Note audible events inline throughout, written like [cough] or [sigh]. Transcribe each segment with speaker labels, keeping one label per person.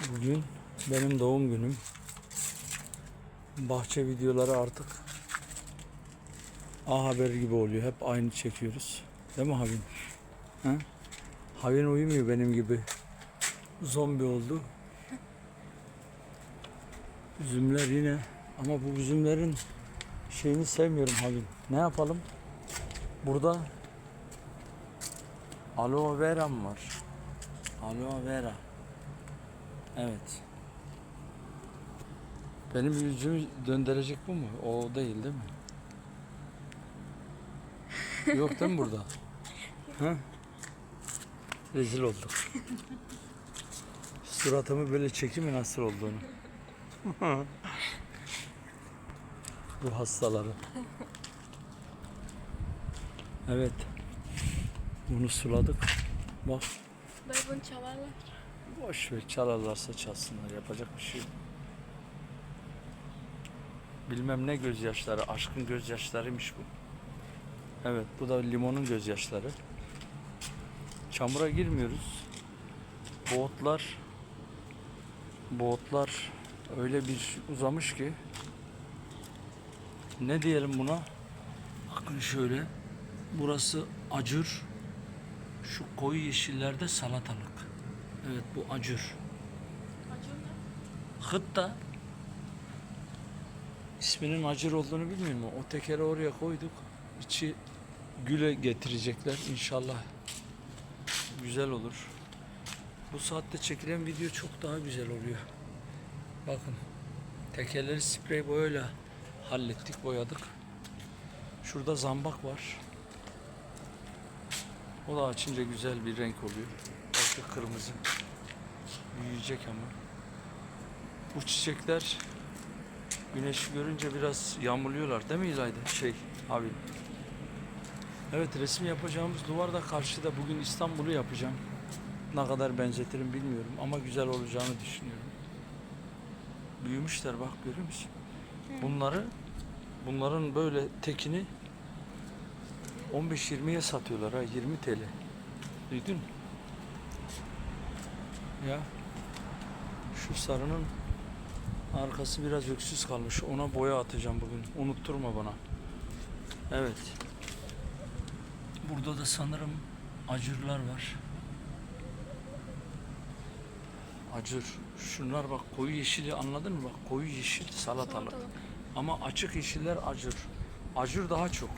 Speaker 1: Bugün benim doğum günüm. Bahçe videoları artık A Haber gibi oluyor. Hep aynı çekiyoruz. Değil mi Havin? Ha? Havin uyumuyor benim gibi. Zombi oldu. Üzümler yine. Ama bu üzümlerin şeyini sevmiyorum Havin. Ne yapalım? Burada aloe vera var? Aloe vera. Evet. Benim yüzümü döndürecek bu mu? O değil değil mi? Yok değil mi burada? [laughs] Ha? Rezil olduk. Suratımı böyle çekeyim mi nasıl olduğunu. [laughs] bu hastaları. Evet. Bunu suladık. Bak
Speaker 2: Böyle bunu çalarlar.
Speaker 1: Boş ver çalarlarsa çalsınlar yapacak bir şey yok. Bilmem ne gözyaşları, aşkın gözyaşlarıymış bu. Evet bu da limonun gözyaşları. Çamura girmiyoruz. Bu otlar öyle bir uzamış ki ne diyelim buna? Bakın şöyle burası acur şu koyu yeşillerde salatalık. Evet bu acur.
Speaker 2: Acıyor mu?
Speaker 1: Hıtta isminin acır olduğunu bilmiyorum. O tekeri oraya koyduk. İçi güle getirecekler inşallah. Güzel olur. Bu saatte çekilen video çok daha güzel oluyor. Bakın. Tekerleri sprey boyayla hallettik, boyadık. Şurada zambak var. O da açınca güzel bir renk oluyor. Belki kırmızı. Büyüyecek ama. Bu çiçekler güneşi görünce biraz yağmurluyorlar değil mi İlayda? Şey abi. Evet resim yapacağımız duvar da karşıda. Bugün İstanbul'u yapacağım. Ne kadar benzetirim bilmiyorum ama güzel olacağını düşünüyorum. Büyümüşler bak görüyor musun? Bunları bunların böyle tekini 15-20'ye satıyorlar ha 20 TL. Duydun mu? Ya şu sarının arkası biraz öksüz kalmış. Ona boya atacağım bugün. Unutturma bana. Evet. Burada da sanırım acırlar var. Acır. Şunlar bak koyu yeşili anladın mı? Bak koyu yeşil salatalık.
Speaker 2: Salatalık.
Speaker 1: Ama açık yeşiller acır. Acır daha çok.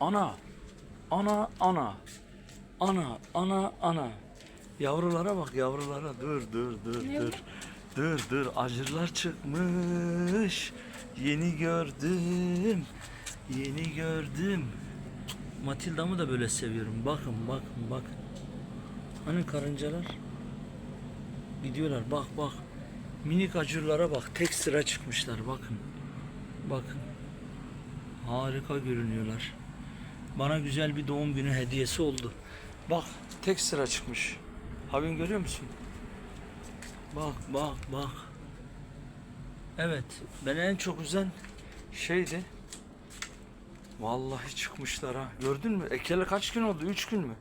Speaker 1: Ana. Ana ana. Ana ana ana. Yavrulara bak yavrulara. Dur dur dur
Speaker 2: Ne
Speaker 1: dur. Dur dur acırlar çıkmış. Yeni gördüm. Yeni gördüm. Matilda'mı da böyle seviyorum. Bakın bakın bak. Hani karıncalar? Gidiyorlar bak bak. Minik acırlara bak. Tek sıra çıkmışlar bakın. Bakın. Harika görünüyorlar. Bana güzel bir doğum günü hediyesi oldu. Bak tek sıra çıkmış. Havin görüyor musun? Bak bak bak. Evet beni en çok üzen şeydi. Vallahi çıkmışlar ha. Gördün mü? Ekeli kaç gün oldu? Üç gün mü?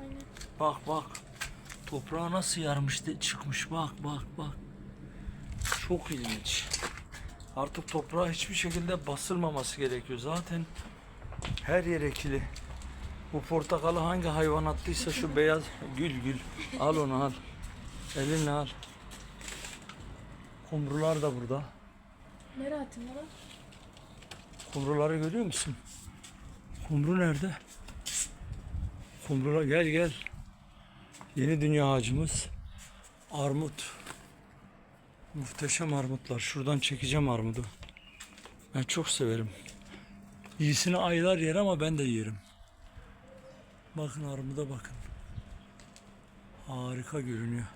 Speaker 2: Aynen.
Speaker 1: Bak bak. Toprağı nasıl yarmıştı çıkmış bak bak bak. Çok ilginç. Artık toprağa hiçbir şekilde basılmaması gerekiyor. Zaten her yer ekili. Bu portakalı hangi hayvan attıysa şu beyaz gül gül. Al onu al. Elinle al. Kumrular da burada.
Speaker 2: Nereye atayım lan?
Speaker 1: Kumruları görüyor musun? Kumru nerede? Kumrular gel gel. Yeni dünya ağacımız. Armut. Muhteşem armutlar. Şuradan çekeceğim armudu. Ben çok severim. İyisini aylar yer ama ben de yerim. Bakın armuda bakın. Harika görünüyor.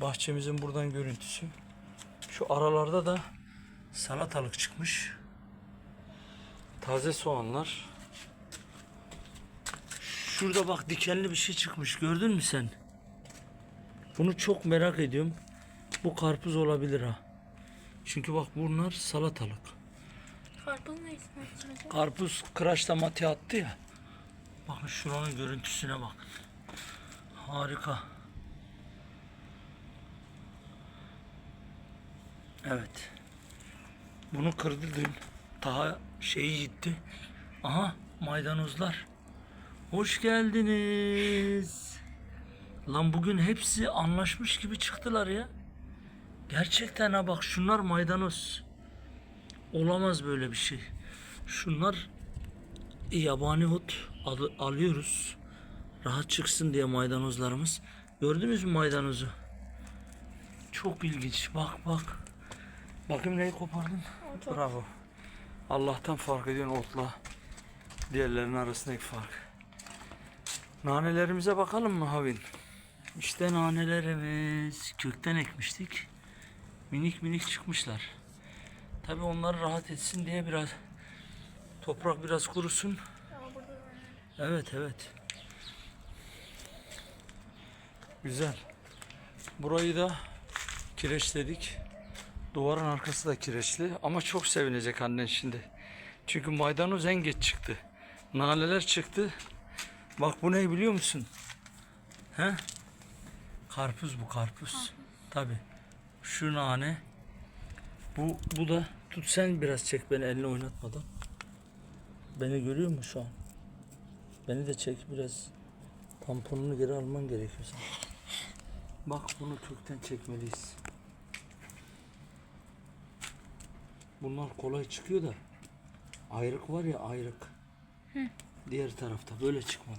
Speaker 1: Bahçemizin buradan görüntüsü. Şu aralarda da salatalık çıkmış. Taze soğanlar. Şurada bak dikenli bir şey çıkmış. Gördün mü sen? Bunu çok merak ediyorum. Bu karpuz olabilir ha. Çünkü bak bunlar salatalık.
Speaker 2: Karpuz ne ismi?
Speaker 1: Karpuz kıraçta mati attı ya. Bakın şuranın görüntüsüne bak. Harika. Evet. Bunu kırdı dün. Daha şeyi gitti. Aha maydanozlar. Hoş geldiniz. Lan bugün hepsi anlaşmış gibi çıktılar ya. Gerçekten ha bak şunlar maydanoz. Olamaz böyle bir şey. Şunlar yabani ot al- alıyoruz. Rahat çıksın diye maydanozlarımız. Gördünüz mü maydanozu? Çok ilginç. Bak bak. Bakayım neyi kopardın?
Speaker 2: çok-
Speaker 1: Bravo. Allah'tan fark ediyorsun otla diğerlerinin arasındaki fark. Nanelerimize bakalım mı Havin? İşte nanelerimiz. Kökten ekmiştik. Minik minik çıkmışlar. Tabi onlar rahat etsin diye biraz toprak biraz kurusun. Evet evet. Güzel. Burayı da kireçledik. Duvarın arkası da kireçli ama çok sevinecek annen şimdi. Çünkü maydanoz en geç çıktı. Naneler çıktı. Bak bu ne biliyor musun? He? Karpuz bu karpuz. Tabi. Şu nane. Bu bu da tut sen biraz çek beni elini oynatmadan. Beni görüyor musun şu an? Beni de çek biraz. Tamponunu geri alman gerekiyor sana. Bak bunu kökten çekmeliyiz. Bunlar kolay çıkıyor da ayrık var ya ayrık. Diğer tarafta böyle çıkmalı.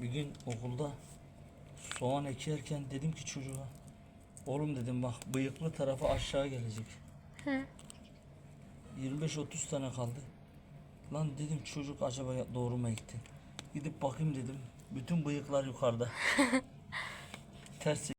Speaker 1: Bir gün okulda soğan ekerken dedim ki çocuğa Oğlum dedim bak bıyıklı tarafı aşağı gelecek.
Speaker 2: Hı.
Speaker 1: 25-30 tane kaldı. Lan dedim çocuk acaba doğru mu ekti? Gidip bakayım dedim. Bütün bıyıklar yukarıda. Ters [laughs]